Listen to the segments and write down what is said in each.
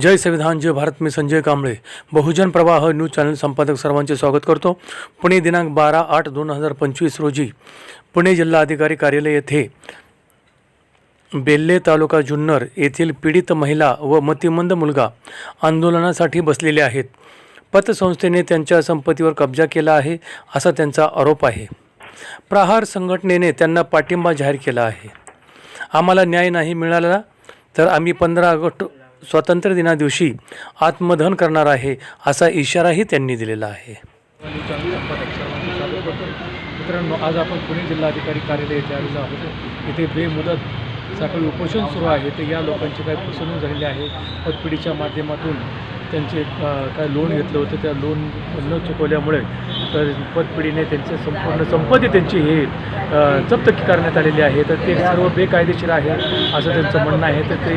जय संविधान जय भारत मी संजय कांबळे. बहुजन प्रवाह news channel संपादक सर्वांचे स्वागत करतो. पुणे दिनांक बारा आठ दोन हजार पंचवीस रोजी पुणे जिल्हाधिकारी कार्यालय येथे बेल्ले तालुका जुन्नर येथील पीडित महिला व मतिमंद मुलगा आंदोलनासाठी बसलेले आहेत. पतसंस्थेने त्यांच्या संपत्तीवर कब्जा केला आहे असा त्यांचा आरोप आहे. प्रहार संघटनेने त्यांना पाठिंबा जाहीर केला आहे. आम्हाला न्याय नाही मिळाला तर आम्ही पंधरा ऑगस्ट स्वातंत्र्य दिनादिवशी आत्मदहन करणार आहे असा इशाराही त्यांनी दिलेला आहे. मित्रांनो आज आपण पुणे जिल्हाधिकारी कार्यालय येथे आलेलो आहोत. इथे बेमुदत सकाळी उपोषण सुरू आहे. तर या लोकांची काही फसवणूक झालेली आहे. पतपिढीच्या माध्यमातून त्यांचे काय लोन घेतलं होतं. त्या लोन न चुकवल्यामुळे तर पतपिढीने त्यांचे संपूर्ण संपत्ती त्यांची हे जप्त करण्यात आलेली आहे. तर ते सर्व बेकायदेशीर आहे असं त्यांचं म्हणणं आहे. तर ते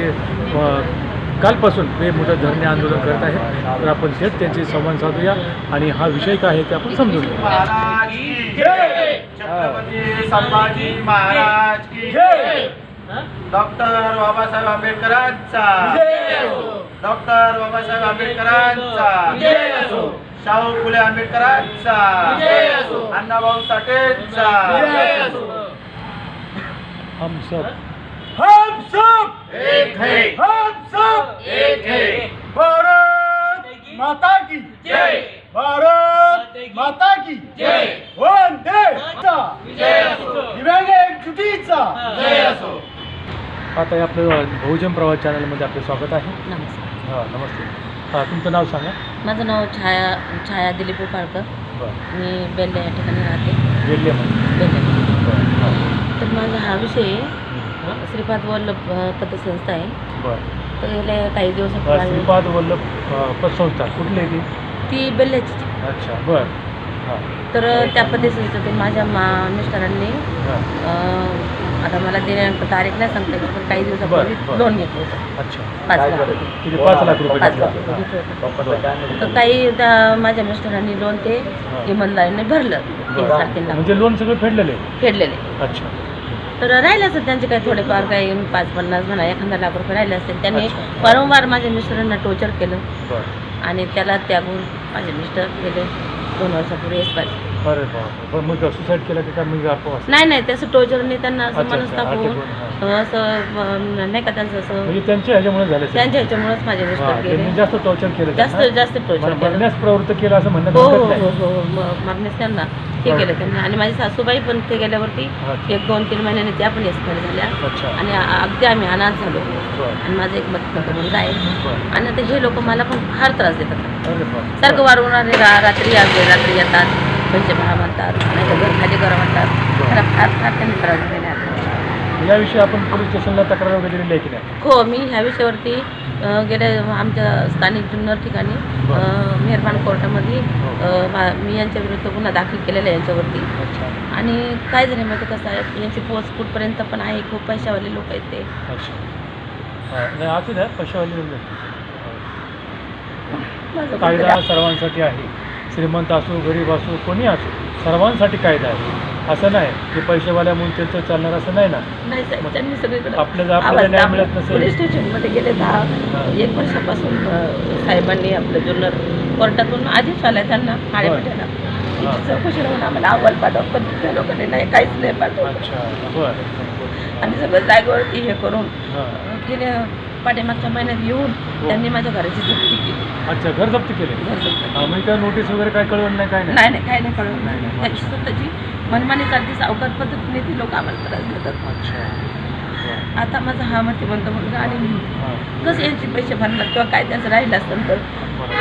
कालपासून बेमुदत धरणे आंदोलन करत आहेत तर आपण थेट त्यांचे संवाद साधूया आणि हा विषय काय आहे ते आपण समजून घेऊया. महाराज की जय! छत्रपती संभाजी महाराज की जय! डॉक्टर बाबासाहेब आंबेडकरांचा! डॉक्टर बाबासाहेब आंबेडकरांचा! शाहू फुले आंबेडकरांचा! अण्णाभाऊ साठेंचा! हम सब। हम सब। एक है। हम सब एक है। भारत माता की। जय। भारत माता की। जय। वंदे जय असो। दिव्यांग एकजुटीचा। जय असो। आता हे आपलं बहुजन प्रवास चॅनलमध्ये आपलं स्वागत आहे. नमस्कार. हां नमस्ते. हां तुमचं नाव सांगा. माझं नाव छाया छाया दिलीप उपाळकर बरं. मी बेल्ले या ठिकाणी राहते. बेल्ले हां. तर माझा हा विषय श्रीपाद वल्लभ पतसंस्था आहे. बरं. तर गेल्या काही दिवसापूर्वी श्रीपाद वल्लभ अ, पतसंस्था कुठली आहे ती? ती बेल्ल्याची. अच्छा बरं. हां. तर त्या पतसंस्थेतून माझ्या मा मिस्टरांनी हां. अ, आता मला दिनांक तारीख नाही सांगता येत पण काही दिवसापूर्वी बरं, बरं. लोन घेतलं होतं. अच्छा. पाच लाख. रुपये. किती? पाच लाख रुपये पाच घेतले लाख होते. रुपये घेतलं होतं. बरं. तर काही त्या माझ्या मिस्टरांनी लोन ते इमानदारीने भरलं. तीन साडेतीन लाख. म्हणजे लोन सगळं फेडलेलं आहे? फेडलेले अच्छा. तर राहिले असेल त्यांचे काही थोडेफार काही पाच पन्नास म्हणा एखादा लाख रुपये राहिले असतील. त्यांनी अच्छा. वारंवार माझ्या मिस्टरांना टोचर केलं. बरं. आणि त्याला त्यागून माझे मिस्टर गेले दोन वर्षापूर्वी एक्सपायर अरे बापरे. पण मग सुसाईड केलं की काय मग अपवास नाही नाही त्याचं टोचरने त्यांना असं अच्छा, मनस्ताप होऊन होऊन, असं अं, नाही का त्यांचं असं म्हणजे त्यांच्या ह्याच्यामुळे झालं. त्यांच्या ह्याच्यामुळेच माझे हां, मिस्टर त्यांनी गेले. जास्त टॉर्चर केलं जास्त त्यांना. जास्त टोचर केलं. मरण्यास प्रवृत्त केलं असं म्हणण्यात हो हो हो. हो. म- मारण्यास त्यांना. हे केलं त्यांनी. आणि माझी सासूबाई पण ते गेल्यावरती. एक दोन तीन महिन्याने त्या पण एक्सपायर झाल्या. आणि अगदी आम्ही अनाथ झालो. आणि माझा एक मत मुलगा आहे. आणि आता हे लोक मला पण फार त्रास देतात. सारखं वारवणारे रात्री आले रात्री येतात. पैसे भरा म्हणतात. नाही तर घर खाली करा म्हणतात. मला फार फार त्यांनी त्रास दिलेला याविषयी आपण पोलीस स्टेशनला तक्रार वगैरे दिलेली आहे की नाही? हो मी ह्या विषयावरती अ, गेल्या आमच्या स्थानिक जुन्नर ठिकाणी अ, मेहरबान कोर्टामध्ये अ, मा- मी यांच्या विरुद्ध गुन्हा दाखल केलेला आहे यांच्यावरती. अच्छा. आणि काय झालं माहिती कसं आहे यांची पोस्ट कुठपर्यंत पण आहे खूप पैशावाले लोक आहेत ते. अच्छा. हां, नाही असू द्या पैशावाली माझं कायदा सर्वांसाठी आहे. श्रीमंत असो गरीब असो कोणी असो सर्वांसाठी कायदा आहे. असं नाही की पैसेवाल्या म्हणून त्यांचं चालणार असं नाही ना. नाही साहेब त्यांनी सगळीकडे आपल्याला आपल्याला न्याय. मिळत नसेल. पोलीस स्टेशनमध्ये गेले दहा. एक वर्षापासून अ, साहेबांनी आपलं जुन्नर कोर्टातून आधीच आलं त्यांना खाडेपेट्याला तिची चौकशी राहून आम्हाला अहवाल पाठव. पण त्या लोकांनी नाही काहीच नाही पाठवलं. अच्छा बरं. आणि सगळं जागेवरती हे करून हां. गेल्या पाठीमागच्या महिन्यात येऊन हो. त्यांनी माझ्या घराची जप्ती केली. अच्छा घर जप्त केले? घर जप्त काय नोटीस वगैरे काय कळवलं नाही काय नाही? नाही नाही काय नाही नाही, नाही. त्याची स्वतःची मनमानी चालती सावकार पद्धतीने ती लोक आम्हाला त्रास देतात. आता माझा हा मतिमंत मुलगा आणि मी. कसं यांचे पैसे भरणार किंवा काय त्यांचं राहिलं असेल तर.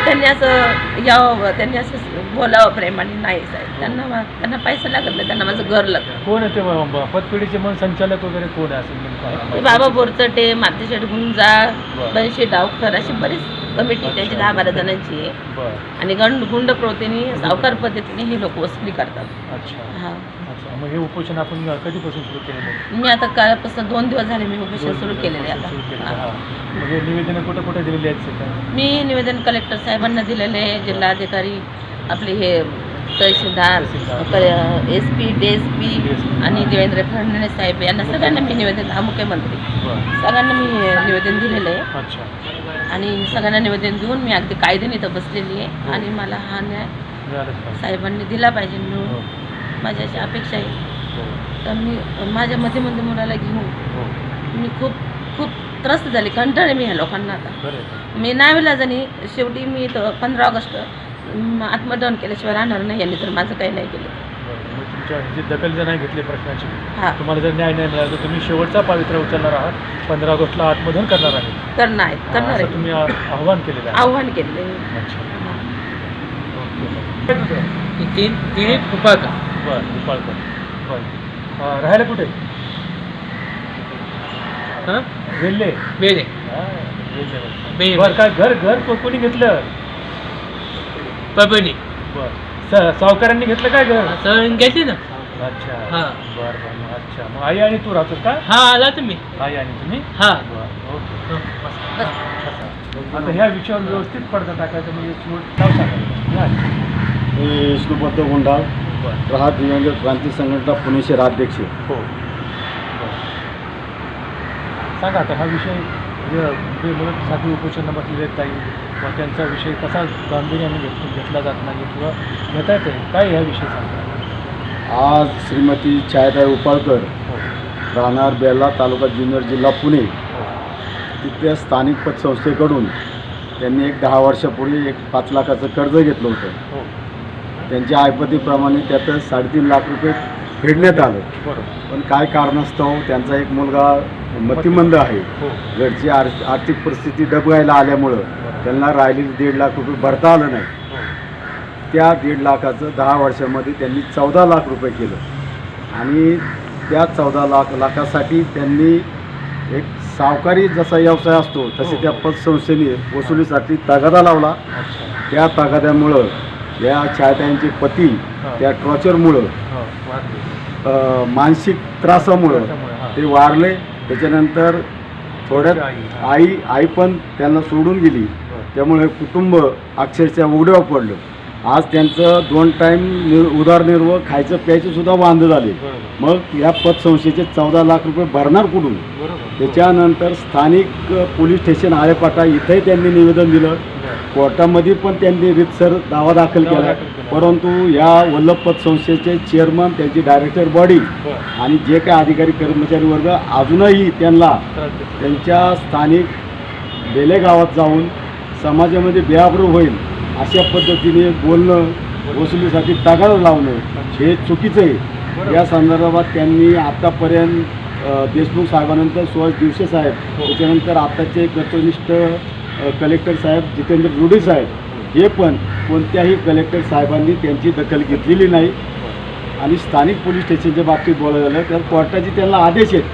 त्यांनी असं यावं त्यांनी असं बोलावं प्रेमाने. नाही साहेब त्यांना त्यांना पैसा लागत नाही त्यांना माझं घर लागतं. कोण आहे ते पतपिढीचे मन संचालक वगैरे कोण आहे असं ते बाबा बोरचटे मातेशेठ गुंजाळ बरं. बनशे डावकर अशी बरीच कमिटी त्यांची दहा बारा जणांची आहे. बरं. आणि गंड गुंड प्रवृत्तीने सावकार पद्धतीने ही लोक वसुली करतात. अच्छा. हा. अच्छा. मग हे उपोषण आपण कधीपासून सुरू केलेलं आहे? मी आता कालपासून दोन दिवस झाले मी उपोषण सुरू केलेले आहे सुरू केलेलं आहे, आता हां. मग हे निवेदनं कुठं कुठे दिलेली आहेत सध्या मी निवेदन कलेक्टर साहेबांना दिलेले आहे जिल्हाधिकारी आपले हे तहसीलदार. S P D S P DSP. आणि देवेंद्र फडणवीस साहेब यांना सगळ्यांना मी निवेदन हा मुख्यमंत्री. बरं. सगळ्यांना मी निवेदन दिलेलं आहे. अच्छा. आणि सगळ्यांना निवेदन देऊन मी अगदी कायद्याने इथं बसलेली आहे. आणि मला हा न्याय साहेबांनी दिला पाहिजे हो, मिळून माझी अशी अपेक्षा आहे. हो, तर मी माझ्या मध्यमध्ये मुलाला घेऊन हो. मी खूप खूप त्रस्त झाले कंटाळे मी ह्या लोकांना आता. मी नाही विलाजानी शेवटी मी इथं पंधरा ऑगस्ट आत्मदहन केल्याशिवाय राहणार नाही यांनी तर माझं काही नाही केलं. तुमच्या ह्याची दखल जर नाही घेतली प्रश्नाची हा. तुम्हाला जर न्याय नाही मिळाला तर तुम्ही शेवटचा पावित्र्य उचलणार आहात. पंधरा ऑगस्टला आत्मदहन करणार आहे. करणार आहे. करणार असं आहे तुम्ही आ- आव्हान केलेलं आहे. आव्हान केलेलं आहे. अच्छा. ओके. बरं उपाळकर बरं. अं, राहायला कुठे? हां? हा, वेल्हे. बरं काय घर घर को- कोणी घेतलं? परभणी. बरं. स- सावकारांनी घेतलं काय घर सण घेतली ना. अच्छा. हा. बरं बरं मग अच्छा. मग आई आणि तू राहतो का? हा आला तुम्ही आई आणि तुम्ही? हा. बरं ओके. हं. आता ह्या विषयावर व्यवस्थित पडदा टाकायचं म्हणजे शेवट नाव सांगायचं हा. मी विष्णुपंत गुंडाळ. बरं. प्रहार दिव्यांग क्रांती संघटना पुणे शहराध्यक्ष हो. बरं. सांगा आता हा विषय जे जे मुदतसाठी उपोषण बसलेले आहेत ताई. मग त्यांचा विषय कसा गांभीर्याने घेत घेतला जात नाही किंवा घेता येते काय ह्या विषयी सांगा आज श्रीमती छायाताई उपाळकर हो. राहणार बेल्ला तालुका जुन्नर जिल्हा पुणे. हो. तिथल्या स्थानिक पतसंस्थेकडून त्यांनी एक दहा वर्षापूर्वी एक पाच लाखाचं कर्ज घेतलं होतं. हो. त्यांच्या ऐपतीप्रमाणे त्यात साडेतीन लाख रुपये फेडण्यात आलं. पण काय कारणास्तव त्यांचा एक मुलगा मतिमंद आहे. हो. घरची आर आर्थिक परिस्थिती डबगायला आल्यामुळं त्यांना राहिलेली दीड लाख रुपये भरता आलं नाही. हो. त्या दीड लाखाचं दहा वर्षामध्ये त्यांनी चौदा लाख रुपये केलं. आणि त्या चौदा लाख लाखासाठी त्यांनी एक सावकारी जसा व्यवसाय असतो तसे हो. त्या पतसंस्थेने वसुलीसाठी तगादा लावला. त्या तगाद्यामुळं या छायाताईंचे पती. त्या ट्रॉचरमुळं मानसिक त्रासामुळं. ते वारले. त्याच्यानंतर थोड्यात आई. आई पण त्यांना सोडून गेली. त्यामुळे कुटुंब अक्षरशः उघड्यावर पडलं आज त्यांचं दोन टाईम निर उदारनिर्वाह खायचं प्यायचं सुद्धा वांद झाले मग या पतसंस्थेचे चौदा लाख रुपये भरणार कुठून त्याच्यानंतर स्थानिक पोलीस स्टेशन आळेपाटा इथंही त्यांनी निवेदन दिलं. कोर्टामध्ये पण त्यांनी रितसर दावा दाखल केला. परंतु या वल्लभ पतसंस्थेचे चेअरमन त्यांची डायरेक्टर बॉडी. आणि जे काय अधिकारी कर्मचारी वर्ग अजूनही त्यांना. त्यांच्या स्थानिक बेले गावात जाऊन समाजामध्ये बेआबरू होईल अशा पद्धतीने बोलणं वसुलीसाठी तगादा लावणं हे चुकीचं आहे. या संदर्भात त्यांनी आतापर्यंत अ, देशमुख साहेबानंतर सुहास दिवसे साहेब हो. त्याच्यानंतर आताचे कर्तनिष्ठ अ, कलेक्टर साहेब जितेंद्र रुडे साहेब हे पण कोणत्याही कलेक्टर साहेबांनी त्यांची दखल घेतलेली नाही. आणि स्थानिक पोलीस स्टेशनच्या बाबतीत बोलायला झालं तर कोर्टाचे त्यांना आदेश आहेत.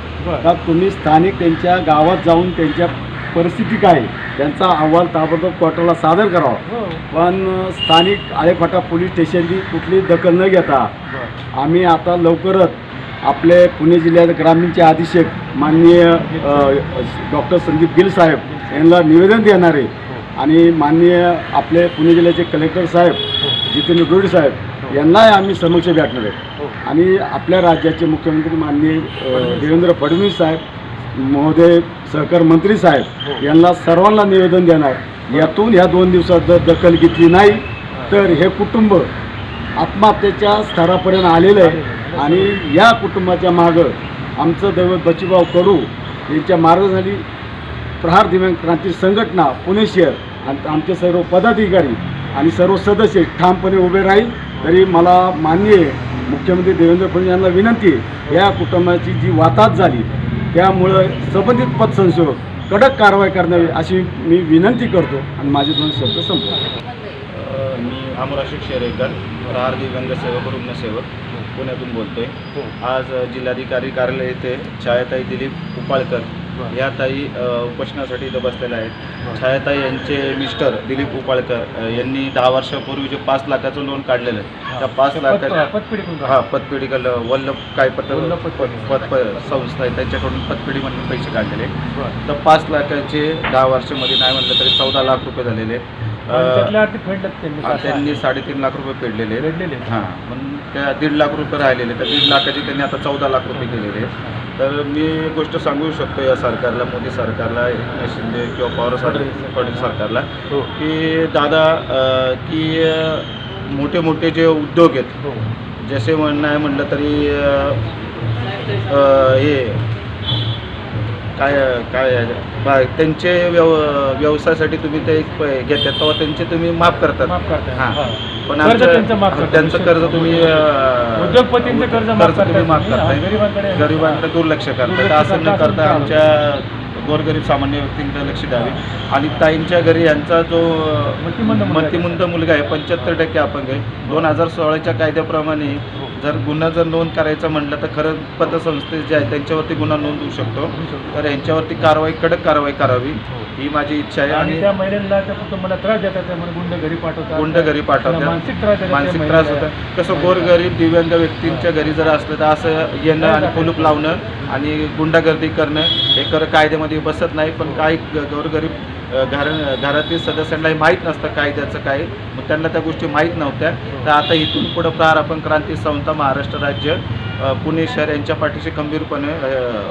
का तुम्ही स्थानिक त्यांच्या गावात जाऊन त्यांच्या परिस्थिती काय त्यांचा अहवाल ताबडतोब कोर्टाला सादर करावा. हो. पण स्थानिक आळेफाटा पोलीस स्टेशनची कुठली दखल न घेता. आम्ही आता लवकरच आपले पुणे जिल्ह्यात ग्रामीणचे अधीक्षक माननीय डॉक्टर संदीप गिल साहेब यांना निवेदन देणार आहे आणि माननीय आपले पुणे जिल्ह्याचे कलेक्टर साहेब जितेंद्र डोळे साहेब यांनाही आम्ही समक्ष भेटणार आहे. आणि आपल्या राज्याचे मुख्यमंत्री माननीय देवेंद्र फडणवीस साहेब महोदय सहकार मंत्री साहेब यांना सर्वांना निवेदन देणार. यातून ह्या दोन दिवसात जर दखल घेतली नाही तर हे कुटुंब आत्महत्येच्या स्तरापर्यंत आलेलं आहे. आणि या कुटुंबाच्या मागं आमचं दैवत बचीभाव कडू यांच्या मार्गदर्शनाखाली प्रहार दिव्यांग क्रांती संघटना पुणे शहर आणि आमचे सर्व पदाधिकारी आणि सर्व सदस्य ठामपणे उभे राहील. तरी मला मान्य आहे मुख्यमंत्री देवेंद्र फडणवीस यांना विनंती आहे या कुटुंबाची जी वाताहत झाली त्यामुळं संबंधित पतसंस्थेवर कडक कारवाई करण्यावी अशी मी विनंती करतो. आणि माझे दोन शब्द संपवतो. मी अमराशिक शेरेकर प्रहार दिव्यांग सेवक रुग्णसेवक पुण्यातून बोलतोय हो. आज जिल्हाधिकारी कार्यालय येथे छायाताई दिलीप उपाळकर. या ताई उपोषणासाठी इथं बसलेल्या आहेत. छायाताई यांचे मिस्टर दिलीप उपाळकर यांनी दहा वर्षापूर्वी जे पाच लाखाचं लोन काढलेलं आहे त्या पाच लाखाच्या हा पतपिढीकल वल्लभ काय पत पत संस्था आहे त्यांच्याकडून पतपिढी म्हणून पैसे काढलेले. तर पाच लाखाचे दहा वर्षामध्ये नाही म्हणलं तरी चौदा लाख रुपये झालेले आहेत. त्यातल्या त्यांनी हा, का असं त्यांनी आहे? साडेतीन लाख रुपये फेडलेले आहेत. फेडलेले आहेत. हां पण त्या दीड लाख रुपये राहिलेले त्या दीड लाखाचे त्यांनी आता चौदा लाख रुपये केलेले आहेत तर मी एक गोष्ट सांगू शकतो या सरकारला मोदी सरकारला एकनाथ शिंदे किंवा पवार सर फडणवीस सरकारला हो की दादा अ, की मोठे मोठे जे उद्योग आहेत हो जसे म्हणणं आहे म्हणलं तरी अ, अ, हे काय काय? बा- त्यांचे व्यव व्यवसायासाठी तुम्ही ते प- घेतात तेव्हा त्यांचे तुम्ही माफ करतात माफ करताय हां. हां. पण कर्ज आमचं- त्यांचं माफ करताय. त्यांचं कर्ज तुम्ही अ, उद्योगपतींचं कर्ज माफ कर्ज तुम्ही माफ. करताय गरिबांकडे- गरिबांकडे दुर्लक्ष तर असं न करता आमच्या गोरगरीब सामान्य व्यक्तींकडे लक्ष द्यावे आणि ताईंच्या घरी यांचा जो मतिमंद मुलगा आहे. मतिमंद मुलगा आहे पंच्याहत्तर टक्के अपंग आहे दोन हजार सोळाच्या कायद्याप्रमाणे जर गुन्हा जर नोंद करायचं म्हटलं तर खरं पतसंस्थे जे आहे त्यांच्यावरती गुन्हा नोंद होऊ शकतो. तर यांच्यावरती कारवाई कडक कारवाई करावी ही. माझी इच्छा आहे. आणि त्या महिलेला त्या कुटुंबाला त्रास देतात त्यामुळे गुंड घरी पाठवतात. गुंड घरी पाठवतात. मानसिक त्रास मानसिक त्रास महिलेला. होतं कसं गोरगरीब दिव्यांग व्यक्तींच्या घरी जर असलं तर असं येणं आणि कुलूप लावणं आणि गुंडागर्दी करणं हे कर कायद्यामध्ये बसत नाही पण काही ग- गोरगरीब घर घरातील सदस्यांनाही माहीत नसतं कायद्याचं काय. मग त्यांना त्या गोष्टी माहीत नव्हत्या. तर आता इथून पुढं प्रहार आपण क्रांती संस्था महाराष्ट्र राज्य पुणे शहर यांच्या पाठीशी खंबीरपणे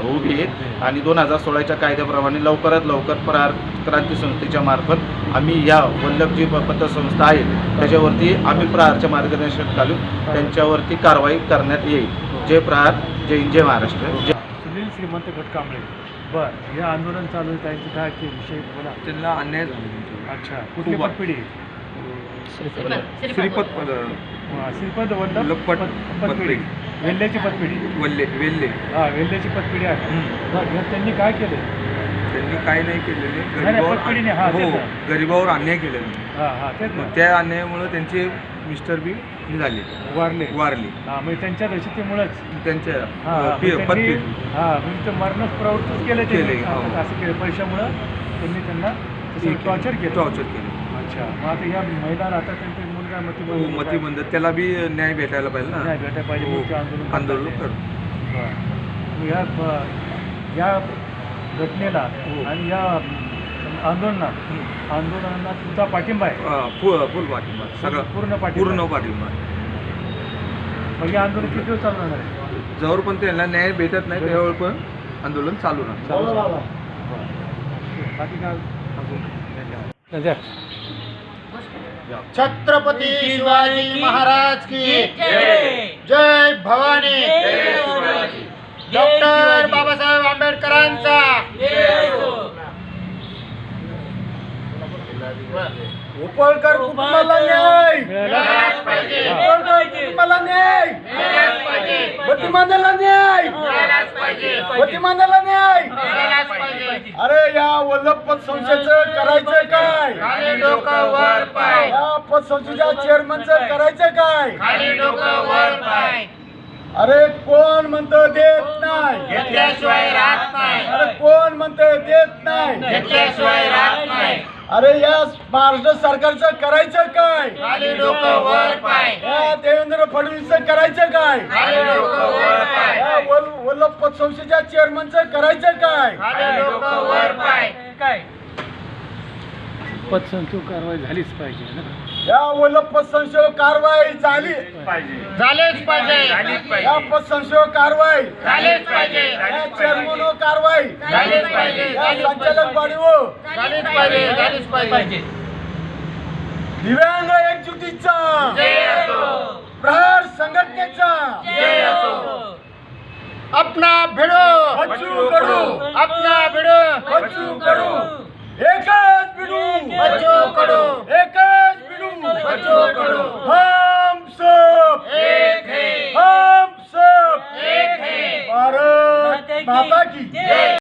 उभी आहे. आणि दोन हजार सोळाच्या कायद्याप्रमाणे लवकरात लवकर प्रहार क्रांती संस्थेच्या मार्फत आम्ही या वल्लभजी प- पतसंस्था आहे. त्याच्यावरती आम्ही प्रहारच्या मार्गदर्शन घालून त्यांच्यावरती कारवाई करण्यात येईल. जय प्रहार जय हिंद, जय महाराष्ट्र. जय सुनील श्रीमंत घटकांबळे. बर हे आंदोलन चालू आहे त्यांचे काय ते विषय बोला. त्यांना अन्याय अच्छा कुठली उभा. पतपिढी? श्रीपद श्रीपद वल्लभ. लपट पत- पतपिढी. वेल्ल्याची पतपिढी. वल्ले वेल्ले. हा वेल्ल्याची पतपिढी आहे. बरं, त्यांनी काय केलं? त्यांनी काय नाही केलेले. नाही, गरिबावर पटकडीने, हा, हो तेच ना. गरिबावर अन्याय केलेला. हा हा तेच ना. मग त्या अन्यायामुळे त्यांचे मिस्टर बी हे झाले वारले. वारले. हा म्हणजे त्यांच्या दहशतीमुळेच त्यांच्या हा अ, हा, पि- त्यांनी- हा म्हणजे ते मरणच प्रवृत्तच केलं त्यांनी. केले, हो. असं असं केलं. पैशामुळं त्यांनी त्यांना टॉर्चर केलं. टॉर्चर केले. अच्छा. मग आता या महिलाला आता त्यांचा मुलगा हो मतिमंद. त्याला बी न्याय भेटायला पाहिजे न्याय ना भेटायला पाहिजे हो, म्हणून ते आंदोलन करतात आंदोलन. कर. बरं. मग या ब- या घटनेला हो. आणि या आंदोलनात आंदोलनाला तुमचा पाठिंबा आहे. अ, फुल फुल पाठिंबा सगळं पूर्ण पाठिंबा पूर्ण पाठिंबा. मग हे आंदोलन किती दिवस चालू राहणार आहे? जवळ पण त्यांना न्याय भेटत नाही त्यावेळ पण आंदोलन चालू राहणार. बरं. बाकी काय? द्या. छत्रपती शिवाजी महाराज की जय. भवानी. डॉक्टर बाबासाहेब आंबेडकरांचा. उपळकर कुटुंबाला न्याय? उपळकर कुटुंबाला न्याय! मतिमांदाला न्याय! न्याय! अरे या वल्लभ पतसंस्थेचं करायचं काय? खाली डोकं वर पाय. या पतसंस्थेच्या चेअरमनचं करायचं काय? अरे कोण म्हणतं देत नाही? घेतल्याशिवाय राहत नाही. अरे कोण म्हणतं देत नाही? घेतल्याशिवाय राहत नाही. अरे या महाराष्ट्र सरकारचं करायचं काय? खाली डोकं वर पाय. या देवेंद्र फडणवीसचं करायचं काय? खाली डोकं वर पाय. या वल- वल्लभ पतसंस्थेच्या चेअरमनचं करायचं काय? खाली डोकं वर पाय. पतसंस्थे कारवाई झालीच पाहिजे ना. या पतसंस्थेवर कारवाई झाली. झालेच पाहिजे. या पतसंस्थेवर कारवाई. झालेच पाहिजे. या चेअरमनवर कारवाई. झालेच पाहिजे. या संचालक बॉडीवर. झालीच पाहिजे. झालीच पाहिजे. दिव्यांग एकजुटीचा. जय असो. प्रहार संघटनेचा. जय असो. अपना भिडो. बच्चू कडू. अपना भिडो. बच्चू कडू. एकच भिडू. बच्चू कडू. एकच बच्चू कडू हम सब एक है। हम सब एक है। भारत माता की जय।